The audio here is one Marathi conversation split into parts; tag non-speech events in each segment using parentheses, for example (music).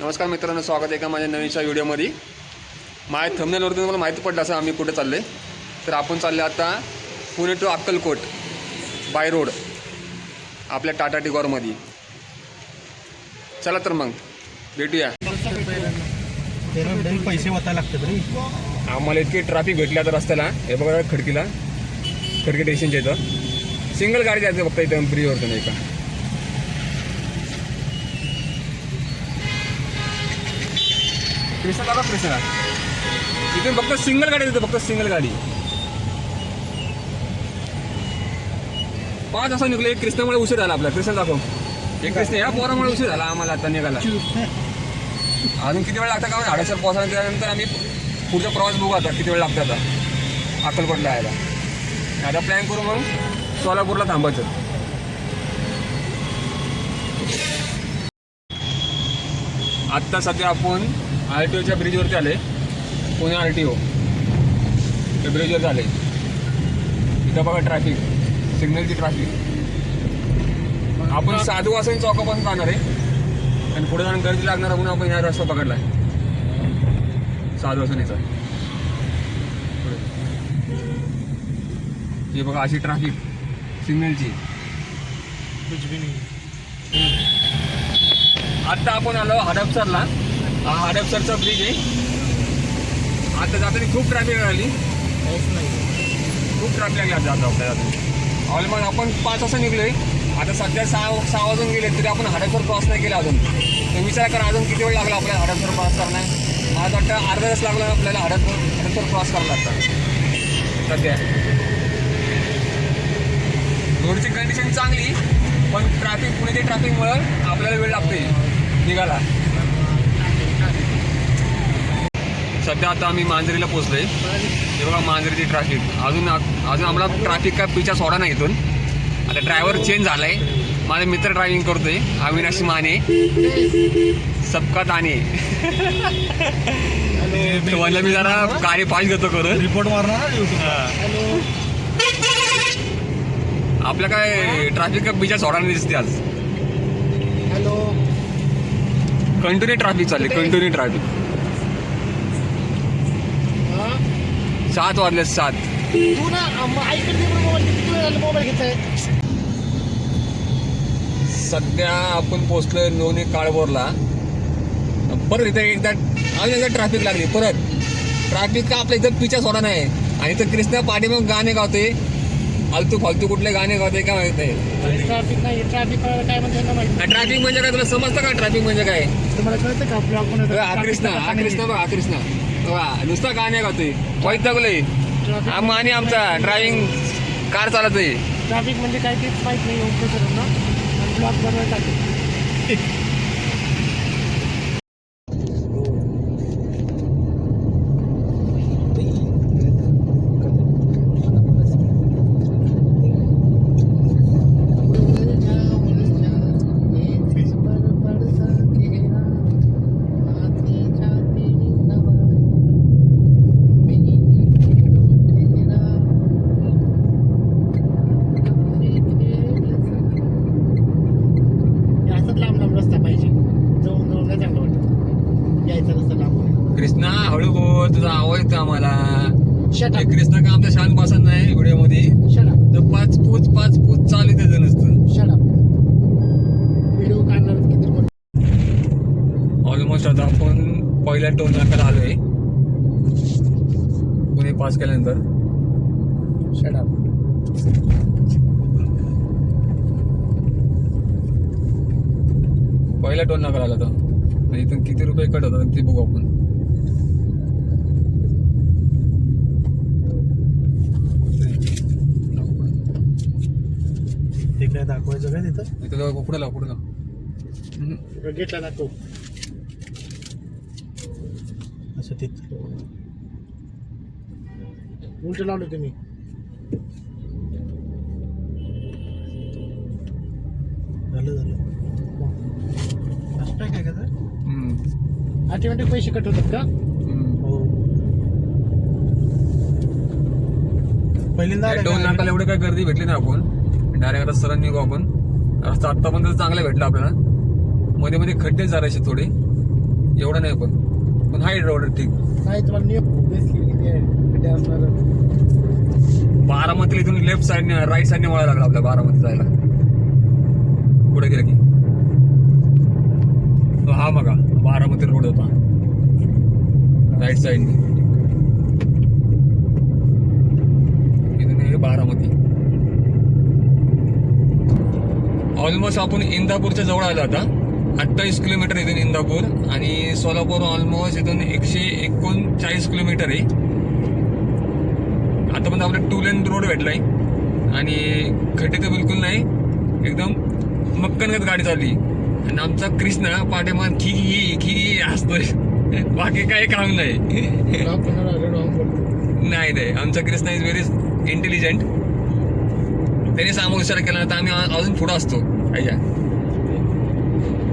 नमस्कार मित्रांनो स्वागत आहे का माझ्या नवीनच्या व्हिडिओमध्ये? माझ्या थंबनेलवरती तुम्हाला माहिती पडलं असं आम्ही कुठे चाललो तर आपण चालले आता Pune to Akkalkot by road आपल्या टाटा टिगॉरमध्ये चला तर मग भेटूया. पैसे वाचायला लागतात रे. आम्हाला इतकी ट्रॅफिक भेटली आता रस्त्याला. हे बघा खडकीला. खडकी स्टेशनच्या इथं. सिंगल गाडी जायचं फक्त इथं फ्रीवरती नाही का कृष्णा दादा कृष्णा इथे फक्त सिंगल गाडी देतो फक्त सिंगल गाडी. पाच वाजता निघले एक कृष्णामुळे उशीर झाला आपला. कृष्ण दाखव. एक कृष्ण या पोरामुळे उशीर झाला आम्हाला आता निघाला अजून किती वेळ लागतं का हाडेसर पोहोचला त्यानंतर आम्ही पुढचा प्रवास बघू आता किती वेळ लागतो आता. अक्कलकोटला यायला. आता प्लॅन करू मग सोलापूरला थांबायचं. आत्ता सध्या आपण आर टी ओच्या ब्रिजवरती आले. पुणे आर टी ओ त्या ब्रिजवर आले इथं बघा ट्रॅफिक सिग्नलची ट्रॅफिक आपण साधू वासनी चौकापासून जाणार आहे. आणि पुढे जाऊन गर्दी लागणार म्हणून आपण या रस्ता पकडला साधू वासनीचा. हे बघा अशी ट्रॅफिक सिग्नलची कुछ भी नाही. आता आपण आलो हडपसरला. हा हडपसरचा ब्रिज आहे. आता जाताना खूप ट्रॅफिक आली. खूप ट्रॅफिक लागली आता जाता आपल्याला ऑलमोस्ट आपण पाच वाजता निघलोय. आता सध्या सहा सहा वाजून गेले तरी आपण हडपसर क्रॉस नाही केला अजून. तर विचार करा अजून किती वेळ लागला आपल्याला हडपसर क्रॉस करणार मला वाटतं अर्धा तास लागला आपल्याला हडपसर हडपसर क्रॉस करायला लागतं सध्या. रोडची कंडिशन चांगली पण ट्रॅफिक पुण्याच्या ट्रॅफिकमुळं आपल्याला वेळ लागते निघाला सध्या आता आम्ही मांजरीला पोहोचलोय. हे बघा मांजरीची ट्रॅफिक अजून अजून आम्हाला ट्रॅफिक का पिछा सोडा नाही इथून. आता ड्रायव्हर चेंज झालाय. माझा मित्र ड्रायव्हिंग करतोय. अविनाश माने. सबका दाने. म्हणलं मी जरा गाडी पाच घेतो करून. रिपोर्ट मारणार आपल्या काय ट्रॅफिक का पिछा सोडा नाही दिसते आज. हॅलो. कंटिन्यू ट्रॅफिक चालली कंटिन्यू ट्रॅफिक सात वाजले सात. तू ना आईकडे मोबाईल सध्या आपण पोहोचलोय लोणी काळभोरला. परत इथे एकदा अजून एकदा ट्रॅफिक लागली परत. ट्रॅफिक का आपल्या इथं पिछा सोडा नाही. आणि इथं कृष्णा पाठी मग गाणे गावते. फालतू फालतू कुठले गाणे गावते काय माहीत नाही. ट्रॅफिक नाही ट्रॅफिक काय म्हणजे ट्रॅफिक म्हणजे काय तुला समजतं का ट्रॅफिक म्हणजे काय? तुम्हाला कळतं का? कृष्णा हा कृष्णा बघा हा कृष्णा. वा नुसता गाणे गावतोय वैतागलोय हा माने आमचा ड्रायव्हिंग कार चालवतोय. ट्रॅफिक म्हणजे काय तेच माहीत नाही आणि ब्लॉग (laughs) हे कृष्णा का आमचा शांत बसत नाही व्हिडिओमध्ये तर पाच पूच पाच पूच चालू त्याचं नसतं. व्हिडिओ काढणार पण. ऑलमोस्ट आता आपण पहिल्या टोल नाक्याला आलोय. पुणे पास केल्यानंतर. शट पहिल्या टोल नाक्याला आला तर आणि इथून किती रुपये कट होतात ते बघू आपण. दाखवायचं काय तिथं? जाऊ, पुढे लाव पुढे लाव. गेटला दाखव. असं तिथं. उलट लावलं तुम्ही. झालं झालं. असं काय का हम्म. ऑटोमॅटिक पैसे कट होतात का. हो. पहिल्यांदा? नाक्याला एवढे काय गर्दी भेटली नाही आपण. डायरेक्ट सरळ निघू आपण. रस्ता आत्तापर्यंत चांगला भेटला आपल्याला. मध्ये मध्ये खड्डे झाले थोडे. एवढं नाही पण. पण हाय रोड ठीक. बारामतीला इथून लेफ्ट साईडने राईट साईडने वळायला लागला आपल्या बारामती जायला. पुढे गेलं की. तो हा बघा बारामती रोड होता. राईट साईडने इथून हे बारामती ऑलमोस्ट आपण इंदापूरच्या जवळ आलो आता. अठ्ठावीस किलोमीटर इथून इंदापूर आणि सोलापूर ऑलमोस्ट इथून एकशे एकोणचाळीस किलोमीटर आहे. आता पण आपलं टू लेन रोड भेटलाय. आणि खड्डे तर बिलकुल नाही. एकदम मक्कनगत गाडी चालली. आणि आमचा कृष्णा पाठीमान खी खी खी असतोय बाकी काही काम नाही. नाही नाही. आमचा कृष्णा इज व्हेरी इंटेलिजंट त्याने सामोर इशारा केला तर आम्ही अजून पुढं असतो.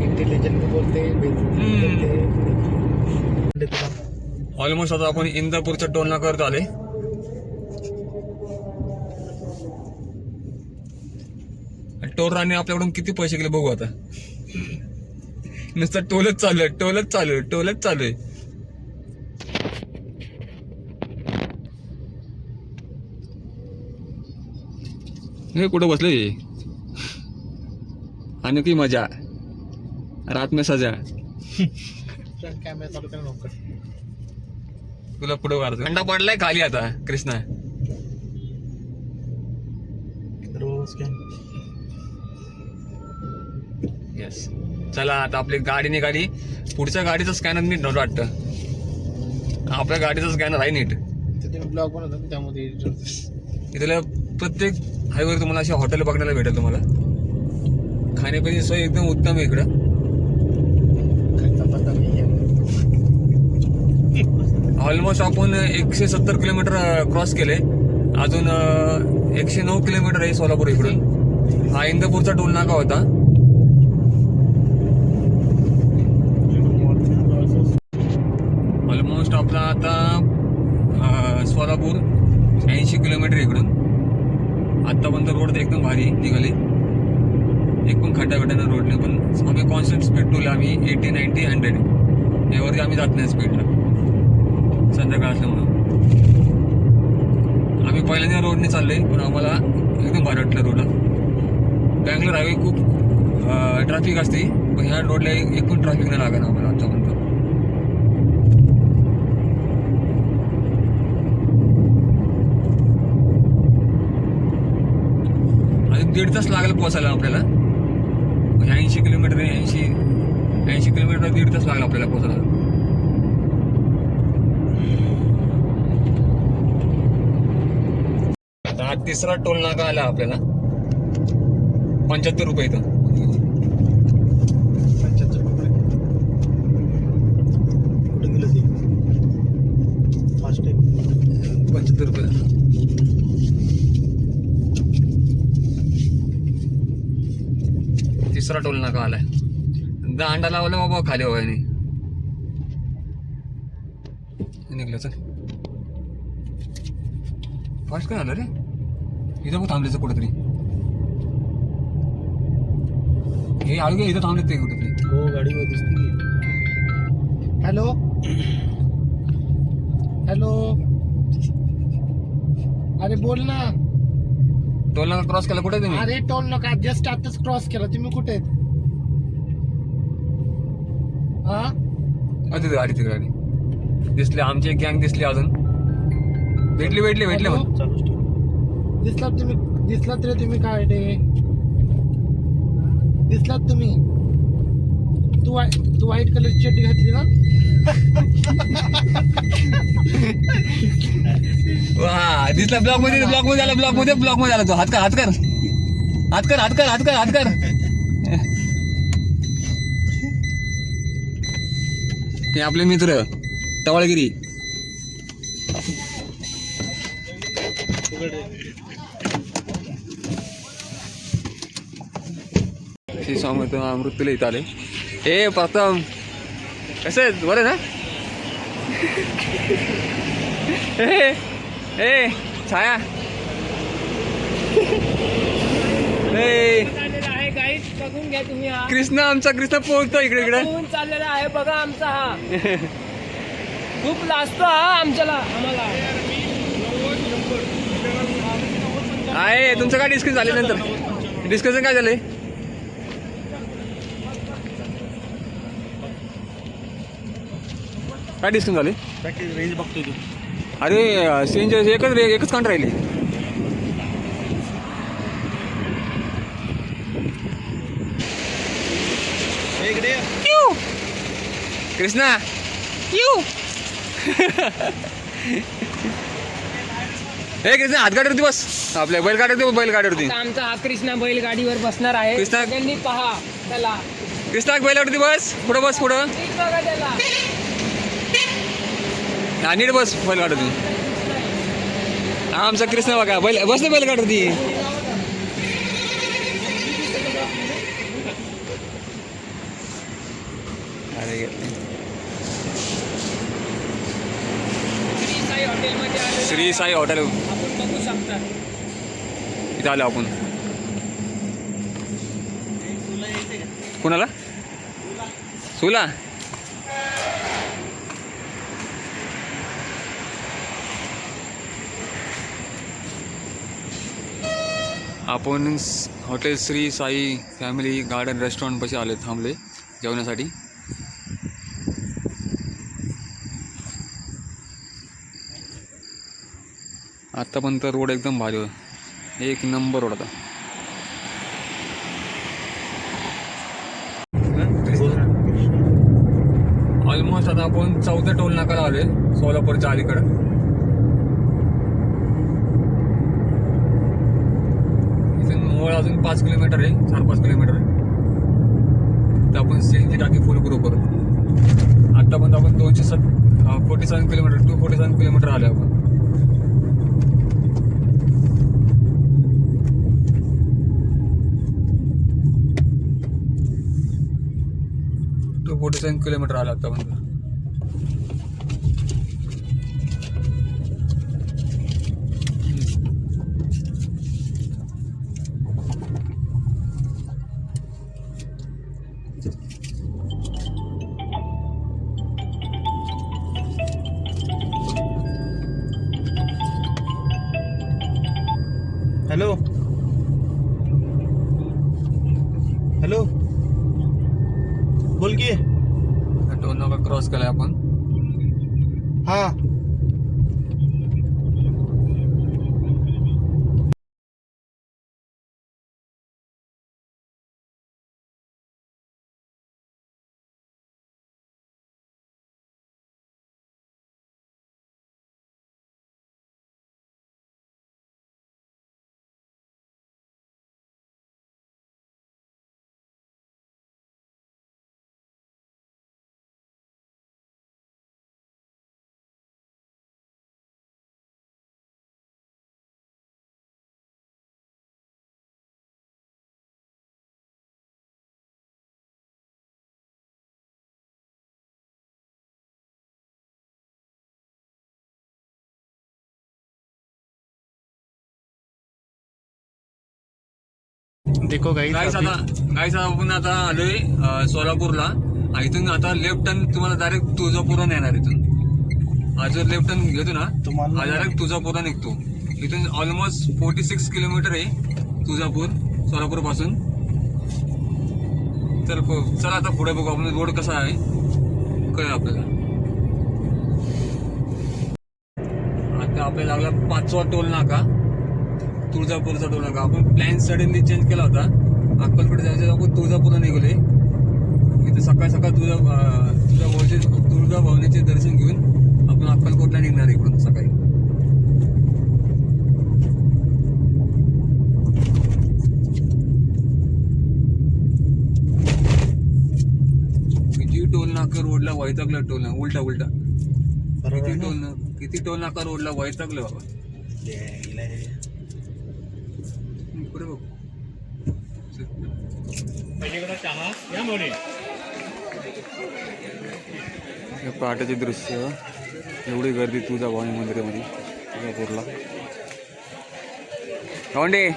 इंटेलिजंट बोलते ऑलमोस्ट आता आपण इंदापूरच्या टोलना करत आले टोल राणे आपल्याकडून किती पैसे गेले बघू आता. नुसतं टोलच चालू आहे टोलच चालू आहे टोलच चालू आहे. हे कुठं बसले? आणि की मजा. रात में सजा. तुला पुढे वाढतो. अंडा पडलाय खाली आता कृष्णा. येस चला आता आपली गाडी निघाली. पुढच्या गाडीचं स्कॅनर नीट नव्हतं वाटतं. आपल्या गाडीचं स्कॅनर आहे नीट. ते तुम्ही ब्लॉग बनवता ना त्यामध्ये. इथल्या प्रत्येक हायवेवर तुम्हाला अशी हॉटेल बघण्याला भेटेल तुम्हाला. खाण्यापिण्याची सोय एकदम उत्तम आहे इकडं. ऑलमोस्ट आपण एकशे सत्तर किलोमीटर क्रॉस केले. अजून एकशे नऊ किलोमीटर आहे सोलापूर इकडून. हा इंदापूरचा टोल नाका होता. ऑलमोस्ट आपला आता सोलापूर ऐंशी किलोमीटर इकडून. आत्तापर्यंत रोड तर एकदम भारी निघाले. एक पण खड्डा खड्ड्यानं रोडने पण आम्ही कॉन्स्टंट स्पीड टूल आम्ही एटी नाईन्टी हंड्रेड यावरती आम्ही जात नाही स्पीडला संध्याकाळ असल्यामुळं आम्ही पहिल्यांदा रोडने चालले पण आम्हाला एकदम भारी वाटलं रोडला. बँगलोर हायवे खूप ट्रॅफिक असते पण ह्या रोडला एक पण ट्रॅफिक नाही लागणार आम्हाला आतापर्यंत अजून दीड तास लागेल पोचायला आपल्याला. ऐंशी किलोमीटर ऐंशी ऐंशी किलोमीटर दीड तास लागला आपल्याला पोचायला आता हा तिसरा टोल नाका आला आपल्याला. पंच्याहत्तर रुपये इथं. पंच्याहत्तर रुपये. तिसरा टोल नाका आलाय. दांडा लावला बाबा खाली हवायने निघलं चल. फास्ट काय आलं रे? इथं मग थांबल्याचं कुठेतरी. हे आळू घे इथं थांबलेत ते कुठेतरी. हो गाडीवर दिसते हॅलो? हॅलो? अरे बोल ना. टोल नाका क्रॉस केला. कुठे तुम्ही? अरे टोल नका जस्ट आताच क्रॉस केला. तुम्ही कुठे आहेत? हा अ, तिथे गाडी तिथे गाडी. दिसली आमची एक गँग दिसली अजून. भेटली भेटली भेटली हॅलो? पण दिसलात तुम्ही दिसलात रे तुम्ही काय दिसलात तुम्ही. तू तू व्हाईट कलरची चड्डी घातली ना? वा दिसला ब्लॉकमध्ये ब्लॉकमध्ये आला ब्लॉकमध्ये ब्लॉकमध्ये आला तो. हात कर हात कर. हात कर हात कर हात कर हात कर. हे आपले मित्र टवाळगिरी श्री स्वामी अमृतला इथं आले. ए प्रथम. कसं आहे बरं ना? ए छाया. ए. बघून घ्या तुम्ही हा कृष्णा आमचा कृष्णा पोहोचतो इकडे इकडे. चाललेला आहे बघा आमचा हा. खूप लाजतो हा आमच्याला आम्हाला. आहे तुमचं काय डिस्कस झाले नंतर? डिस्कशन काय झालंय? काय डिस्कशन झाले? रेंज बघतोय तू अरे सीएनजी एकच रे एकच कांट राहिली. इकडे कृष्णा? यू हे कृष्णा हातगाडीवरती बस. आपल्या बैलगाडीवरती बैलगाडीवरती. आता आमचा हा कृष्णा बैलगाडीवर बसणार आहे. कृष्णा- सगळ्यांनी पहा त्याला कृष्णा बैलावरती बस. पुढं बस पुढं. नीट बघा त्याला. हा नीट बस बैलगाडीवरती हा आमचा कृष्ण बघा बैल बस ना बैलगाडीवरती अरे श्री साई श्री साई हॉटेल. इथं आलो आपण. कोणाला? सुला. आपण hotel Shri Sai family garden रेस्टॉरंटपाशी आले थांबले जेवण्यासाठी आत्तापर्यंत रोड एकदम भारी होता. एक नंबर रोड होता. ऑलमोस्ट आता आपण चौथ्या टोल नाकाला आले सोलापूरच्या अलीकडं इथून मोळ अजून पाच किलोमीटर आहे चार पाच किलोमीटर तर आपण सीएनजी टाकी फुल करू. परत आतापर्यंत आपण दोनशे सत forty seven kilometre two forty seven kilometre आले आपण. टू फोर्टी सेवन किलोमीटर आलं आतापर्यंत हॅलो देखो गाईस गाईस आता गाईस आपण आता आलोय अं, सोलापूरला. आ, इथून आता लेफ्ट टर्न तुम्हाला डायरेक्ट तुळजापूरला नेणार इथून. हा जो लेफ्ट टर्न घेतो ना तुम्हाला- हा डायरेक्ट तुळजापूरला निघतो. इथून ऑलमोस्ट फोर्टी सिक्स किलोमीटर आहे तुळजापूर सोलापूरपासून चल प- चला आता पुढे बघू आपण रोड कसा आहे कळेल आपल्याला. आता आपल्याला लागला पाचवा टोल नाका. तुळजापूरचा टोल नाका आपण प्लॅन सडनली चेंज केला होता. अक्कलकोट जायचं आपण तुळजापूरला निघाले इथे सकाळ सकाळ तुळजा अं, तुळजा भवानीचे दर्शन घेऊन आपण अक्कलकोटला निघणार इकडून सकाळी. किती टोल नाका रोडला वैतागलं टोल उलटा उलटा. किती टोल ना? किती टोल नाका रोडला वैतागलं बाबा. पुढे बघ. हे पहाटेचे दृश्य एवढी गर्दी तुझा भवानी मंदिरामध्ये तुळजापूरला होंडे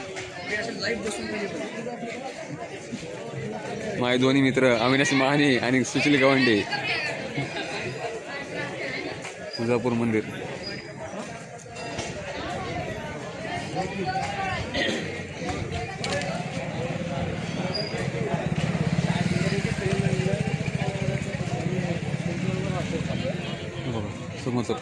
माझे दोन्ही मित्र अविनाश महाने आणि सुशील गवंडे. तुळजापूर मंदिर.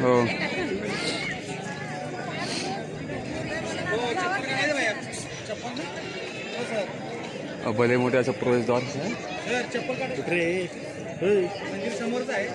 हो. भले मोठे असं प्रवेशद्वार समोरच आहे.